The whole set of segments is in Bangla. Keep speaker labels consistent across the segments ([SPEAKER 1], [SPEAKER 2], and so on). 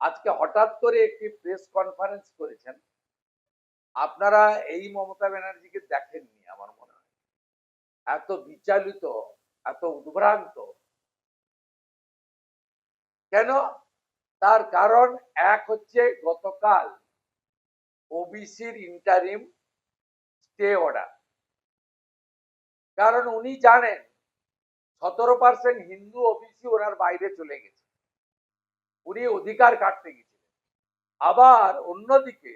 [SPEAKER 1] আজকে হঠাৎ করে একটি প্রেস কনফারেন্স করেছেন। আপনারা এই মমতা ব্যানার্জিকে দেখেননি আমার মনে হয়। এত বিচালিত, এত উদ্ভ্রান্ত। কেন? তার কারণ এক হচ্ছে গতকাল ওবিসির ইন্টারিম স্টে অর্ডার কারণ উনি জানেন, সতেরো পার্সেন্ট হিন্দু ওবিসি ওনার বাইরে চলে গেছে। উনি অধিকার কাটতে গেছিলেন। আবার অন্যদিকে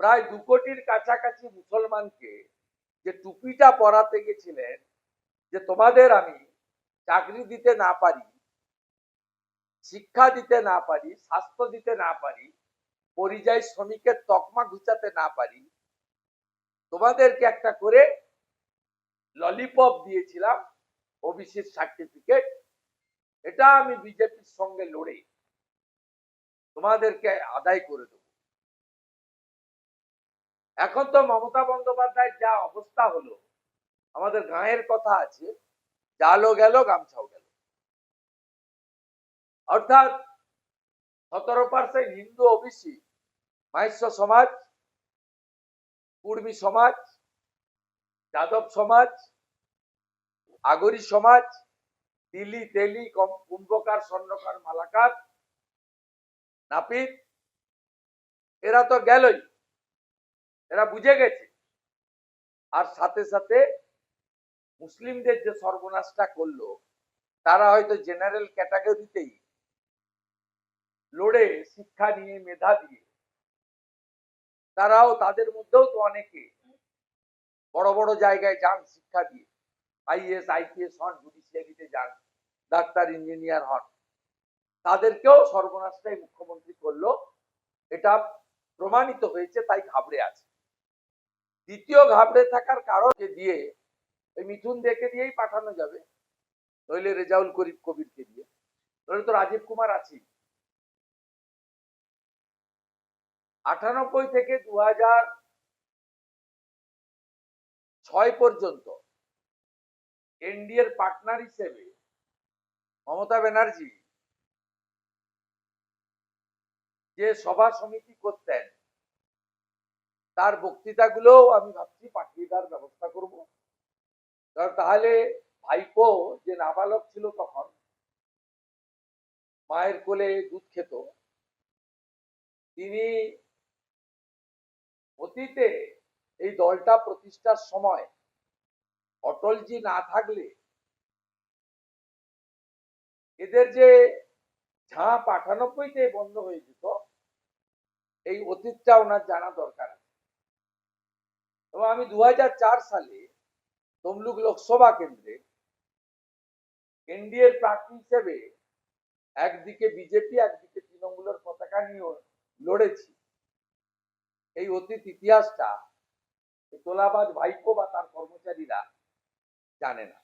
[SPEAKER 1] প্রায় দু কোটির কাছাকাছি মুসলমানকে যে টুপিটা পরাতে গেছিলেন, যে তোমাদের আমি চাকরি দিতে না পারি, শিক্ষা দিতে না পারি, স্বাস্থ্য দিতে না পারি, পরিযায়ী শ্রমিকের তকমা ঘুচাতে না পারি, তোমাদেরকে একটা করে ললিপপ দিয়েছিলাম, ওবিসির সার্টিফিকেট এটা আমি বিজেপির সঙ্গে লড়ে তোমাদেরকে আদায় করে দেব। এখন তো মমতা বন্দ্যোপাধ্যায়ের যা অবস্থা হলো, আমাদের গাঁয়ের কথা আছে, জালও গেল, গামছাও গেল। অর্থাৎ সতেরো পার্সেন্ট হিন্দু ওবিসি মাইশ্য সমাজ, কুর্মী সমাজ, যাদব সমাজ, আগরি সমাজ দিল্লি তেলি কুম্ভকার, স্বর্ণকার, মালাকার, নাপিত, এরা তো গেলই। এরা বুঝে গেছে। আর সাথে সাথে মুসলিমদের যে সর্বনাশটা করল, তারা হয়তো জেনারেল ক্যাটাগরিতেই লড়ে, শিক্ষা নিয়ে, মেধা দিয়ে। তারাও তাদের মধ্যেও তো অনেকে বড় বড় জায়গায় যান শিক্ষা দিয়ে। আইএস আইপিএস হন, জুডিশিয়ারিতে যান, ডাক্তার, ইঞ্জিনিয়ার হন। তাদেরকেও সর্বনাশটাই মুখ্যমন্ত্রী করল। এটা প্রমাণিত হয়েছে, তাই ঘাবড়ে আছে। দ্বিতীয় ঘাবড়ে থাকার কারণ দিয়ে ওই মিথুন দেখে দিয়েই পাঠানো যাবে। নইলে রেজাউল করিম কবিরকে দিয়ে। নইলে তো রাজীব কুমার আছেই। আটানব্বই থেকে দু ছয় পর্যন্ত এনডিএর পার্টনার হিসেবে মমতা ব্যানার্জি যে সভা সমিতি করতেন, তার বক্তৃতাগুলোও আমি ভাবছি পাঠিয়ে দেওয়ার ব্যবস্থা করব। কারণ তাহলে ভাইপো যে নাবালক ছিল তখন, মায়ের কোলে দুধ খেত, তিনি অতীতে এই দলটা প্রতিষ্ঠার সময় অটলজি না থাকলে এদের যে ঝাঁপ আটানব্বইতে বন্ধ হয়ে যেত, এই অতীতটা ওনার জানা দরকার এবং আমি দুহাজার চার সালে তমলুক লোকসভা কেন্দ্রে এনডিএর প্রার্থী হিসেবে একদিকে বিজেপি, একদিকে তৃণমূলের পতাকা নিয়ে লড়েছি। এই অতীত ইতিহাসটা এই তোলাবাজ ভাইপো বা তার কর্মচারীরা জানে না